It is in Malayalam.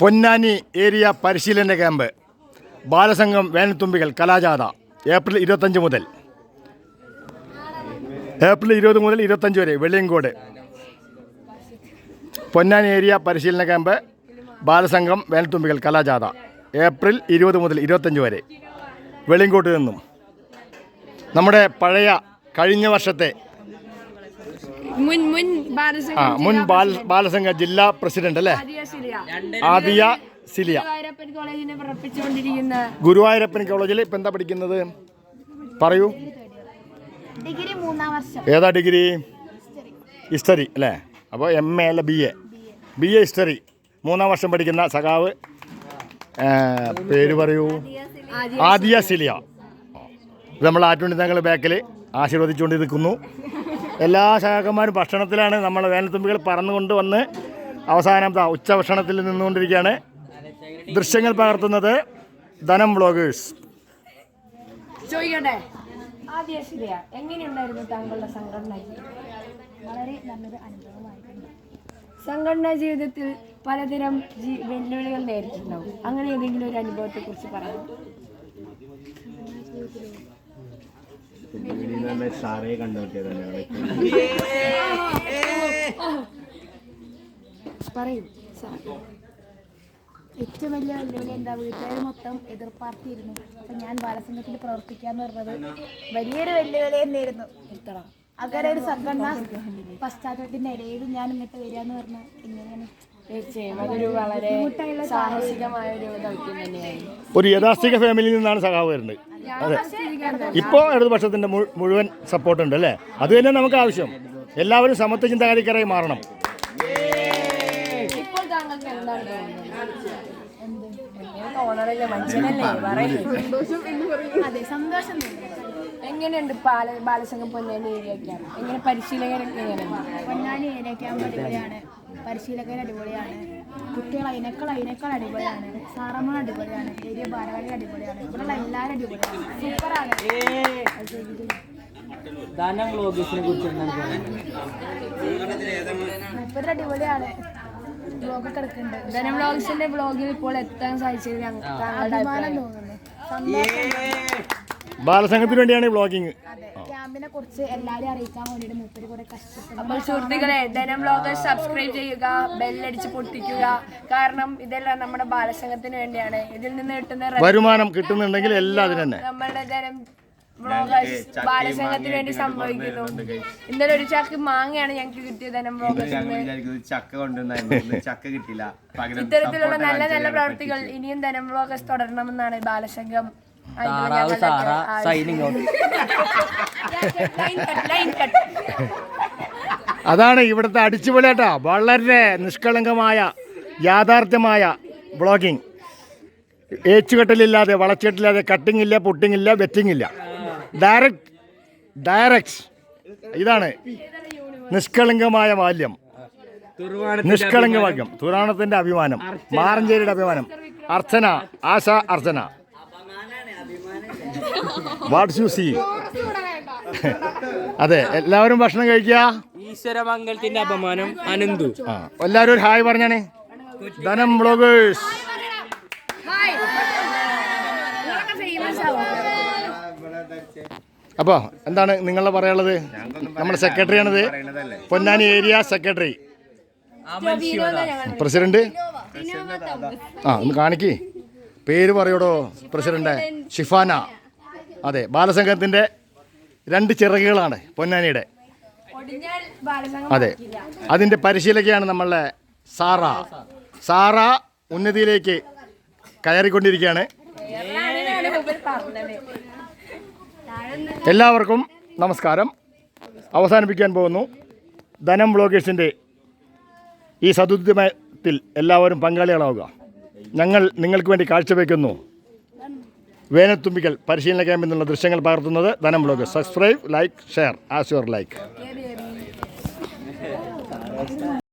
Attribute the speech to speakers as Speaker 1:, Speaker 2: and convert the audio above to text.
Speaker 1: പൊന്നാനി ഏരിയ പരിശീലന ക്യാമ്പ് ബാലസംഘം വേനൽത്തുമ്പികൾ കലാജാഥ ഏപ്രിൽ ഇരുപത്തഞ്ച് മുതൽ. ഏപ്രിൽ ഇരുപത് മുതൽ ഇരുപത്തഞ്ച് വരെ വെള്ളിയങ്കോട്. പൊന്നാനി ഏരിയ പരിശീലന ക്യാമ്പ് ബാലസംഘം വേനൽത്തുമ്പികൾ കലാജാഥ ഏപ്രിൽ ഇരുപത് മുതൽ ഇരുപത്തഞ്ച് വരെ. വെള്ളിയങ്കോട്ട് നിന്നും. നമ്മുടെ പഴയ കഴിഞ്ഞ വർഷത്തെ
Speaker 2: മുൻ മുൻ
Speaker 1: ആ മുൻ ബാല ബാലസംഘ ജില്ലാ പ്രസിഡന്റ് അല്ലേ?
Speaker 2: ആദിയ സിലിയ.
Speaker 1: ആദിയ സിലിയ.
Speaker 2: ഗുരുവായൂരപ്പൻ കോളേജിനെ പ്രവർത്തിച്ചുകൊണ്ടിരിക്കുന്ന
Speaker 1: ഗുരുവായൂരപ്പൻ കോളേജിൽ ഇപ്പം എന്താ പഠിക്കുന്നത്? പറയൂ.
Speaker 3: ഡിഗ്രി മൂന്നാം വർഷം.
Speaker 1: ഏതാ ഡിഗ്രി? ഹിസ്റ്ററി. അല്ലേ? അപ്പോൾ എം എ അല്ല B A? B A. History. മൂന്നാം വർഷം പഠിക്കുന്ന സഖാവ്. പേര് പറയൂ. ആദിയ സിലിയ. ഇത് നമ്മൾ ആറ്റുണ്ടി തങ്ങൾ ബാക്കിൽ ആശീർവദിച്ചുകൊണ്ട് നിൽക്കുന്നു എല്ലാ സഹാക്കന്മാരും ഭക്ഷണത്തിലാണ് നമ്മളെ വേനൽത്തുമ്പികൾ പറന്നുകൊണ്ട് വന്ന് അവസാനം ദാ ഉച്ചഭക്ഷണത്തിൽ നിന്നുകൊണ്ടിരിക്കുകയാണ്. ദൃശ്യങ്ങൾ പകർത്തുന്നത് ധനം വ്ളോഗേഴ്സ്.
Speaker 2: ചോദിക്കട്ടെ താങ്കളുടെ
Speaker 3: വളരെ നല്ലൊരു അനുഭവമായിട്ടുണ്ട്.
Speaker 2: സംഘടനാ ജീവിതത്തിൽ പലതരം വെല്ലുവിളികൾ നേരിട്ടുണ്ടാവും അങ്ങനെ ഏതെങ്കിലും ഒരു അനുഭവത്തെ കുറിച്ച് പറയാം
Speaker 4: സാറേ കണ്ടുപിട്ടിയതാണ്
Speaker 2: പറയൂ
Speaker 3: ഏറ്റവും വലിയ വെല്ലുവിളി എന്താ? വീട്ടുകാർ മൊത്തം എതിർപ്പാർത്തിയിരുന്നു. അപ്പം ഞാൻ ബാലസംഘത്തിൽ പ്രവർത്തിക്കാന്ന് പറഞ്ഞത് വലിയൊരു വെല്ലുവിളി തന്നെയായിരുന്നു. അങ്ങനെ ഒരു സംഘടന പശ്ചാത്തലത്തിന്റെ ഇടയിൽ ഞാൻ ഇങ്ങോട്ട് വരിക എന്ന് പറഞ്ഞാൽ ഇങ്ങനെയാണ്
Speaker 2: തീർച്ചയായും. അതൊരു വളരെ സാഹസികമായ ഒരു ദൗത്യം തന്നെയായിരുന്നു
Speaker 1: ഒരു യഥാസ്ഥിക ഫാമിലിയിൽ നിന്നാണ് സഖാവ് വരുന്നത്. അതെ. ഇപ്പോൾ ഇടതുപക്ഷത്തിന്റെ മുഴുവൻ സപ്പോർട്ട് ഉണ്ട് അല്ലേ? അത് തന്നെ നമുക്ക് ആവശ്യം. എല്ലാവരും സമത്വ ചിന്താഗതിക്കാരായി മാറണം.
Speaker 2: ഇപ്പോൾ താങ്കൾക്ക് എന്താണ് തോന്നുന്നത്? എങ്ങനെ തോന്നണല്ലേ മനുഷ്യനല്ലേ? പറയൂ.
Speaker 3: അതെ സന്തോഷം
Speaker 2: എങ്ങനെയുണ്ട് ബാല ബാലസംഘം പൊന്നാനി ഏരിയ ക്യാമ്പ് എങ്ങനെ പരിശീലകർ എങ്ങനെയാണ്
Speaker 3: പൊന്നാനി ഏരിയ ക്യാമ്പ് അടിപൊളിയാണ്. പരിശീലകർ അടിപൊളിയാണ്. കുട്ടികൾ അതിനേക്കാൾ അതിനേക്കാൾ അടിപൊളിയാണ്. സാറമ്മ അടിപൊളിയാണ്. ഏരിയ ഭാരവാഹികൾ അടിപൊളിയാണ്. ഇവിടെയുള്ള എല്ലാവരും അടിപൊളിയാണ്. സൂപ്പറാണ്.
Speaker 5: ധനം വ്ളോഗേഴ്സിനെ കുറിച്ച് എന്താണ് പറയുന്നത്
Speaker 3: മൂപ്പര് അടിപൊളിയാണ് ബ്ലോഗൊക്കെ എടുക്കുന്നുണ്ട്
Speaker 2: ധനം ബ്ലോഗ്സിന്റെ ബ്ലോഗിൽ ഇപ്പോൾ എത്താൻ സാധിച്ചത് ഞങ്ങൾക്ക്
Speaker 3: അഭിമാനം തോന്നുന്നു. സന്തോഷം.
Speaker 1: ബാലസംഘത്തിന് വേണ്ടിയാണ് ഈ വ്ളോഗിങ്
Speaker 3: അതെ ക്യാമ്പിനെ കുറിച്ച് അറിയിക്കാൻ വേണ്ടിയിട്ട് മൂപ്പര് കുറെ കഷ്ടപ്പെടുന്നു
Speaker 2: അപ്പോൾ സുഹൃത്തുക്കളെ ധനം സബ്സ്ക്രൈബ് ചെയ്യുക ബെല്ലടിച്ച് പൊട്ടിക്കുക. കാരണം ഇതെല്ലാം നമ്മുടെ ബാലസംഘത്തിന് വേണ്ടിയാണ്. ഇതിൽ നിന്ന് കിട്ടുന്ന
Speaker 1: വരുമാനം കിട്ടുന്നുണ്ടെങ്കിൽ എല്ലാം അതിന് തന്നെ.
Speaker 2: നമ്മളുടെ ധനം ബാലസംഘത്തിന് വേണ്ടി സംഭവിക്കുന്നു. ഇന്നലെ ഒരു ചാക്ക് മാങ്ങയാണ് ഞങ്ങൾക്ക് കിട്ടിയത് ധനം
Speaker 4: ചക്ക കൊണ്ടുവന്നായിരുന്നു. ചക്ക കിട്ടില്ല
Speaker 2: ഇത്തരത്തിലുള്ള നല്ല നല്ല പ്രവർത്തികൾ ഇനിയും ധനം വ്ളോഗേഴ്സ് തുടരണമെന്നാണ് ബാലസംഘം
Speaker 5: താറാവ് സാറ. Signing out.
Speaker 1: അതാണ് ഇവിടുത്തെ അടിച്ചുപൊളിയാട്ടാ. വളരെ നിഷ്കളങ്കമായ യാഥാർത്ഥ്യമായ ബ്ലോഗിങ് ഏച്ചുകെട്ടലില്ലാതെ വളച്ചെട്ടില്ലാതെ കട്ടിംഗ് ഇല്ല പുട്ടിംഗ് ഇല്ല വെറ്റിംഗ് ഇല്ല ഡയറക്റ്റ് ഡയറക്റ്റ് ഇതാണ് നിഷ്കളങ്കമായ മാല്യം നിഷ്കളങ്ക വാക്യം തുറാണത്തിന്റെ അഭിമാനം. മാറഞ്ചേരിയുടെ അഭിമാനം. Archana. Asha Archana. What's you see അതെ എല്ലാവരും ഭക്ഷണം കഴിക്കുക?
Speaker 5: ഈശ്വരമംഗലത്തിന്റെ അപമാനം അനന്തു.
Speaker 1: ആ എല്ലാവരും ഒരു ഹായ് പറഞ്ഞാണേ. ധനം ബ്ലോഗേഴ്സ് അപ്പോൾ എന്താണ് നിങ്ങൾ പറയാനുള്ളത്? നമ്മുടെ സെക്രട്ടറിയാണിത്. Ponnani area secretary. പ്രസിഡന്റ്? ആ ഒന്ന് കാണിക്കേ. പേര് പറയൂടോ പ്രസിഡന്റ്? ഷിഫാന. അതെ ബാലസംഘത്തിന്റെ രണ്ട് ചിറകുകളാണ് പൊന്നാനിയുടെ. അതെ അതിന്റെ പരിശീലകയാണ് നമ്മളുടെ സാറ. സാറ ഉന്നതിയിലേക്ക് കയറിക്കൊണ്ടിരിക്കുകയാണ്. എല്ലാവർക്കും നമസ്കാരം. അവസാനിപ്പിക്കാൻ പോകുന്നു. ധനം വ്ളോഗേഴ്സിന്റെ ഈ സതുദ്യമത്തിൽ എല്ലാവരും പങ്കാളികളാവുക. ഞങ്ങൾ നിങ്ങൾക്ക് വേണ്ടി കാഴ്ചവെക്കുന്നു. വേനത്തുമ്പികൾ പരിശീലന ക്യാമ്പിൽ നിന്നുള്ള ദൃശ്യങ്ങൾ പകർത്തുന്നത് Dhanam blog subscribe like share as your like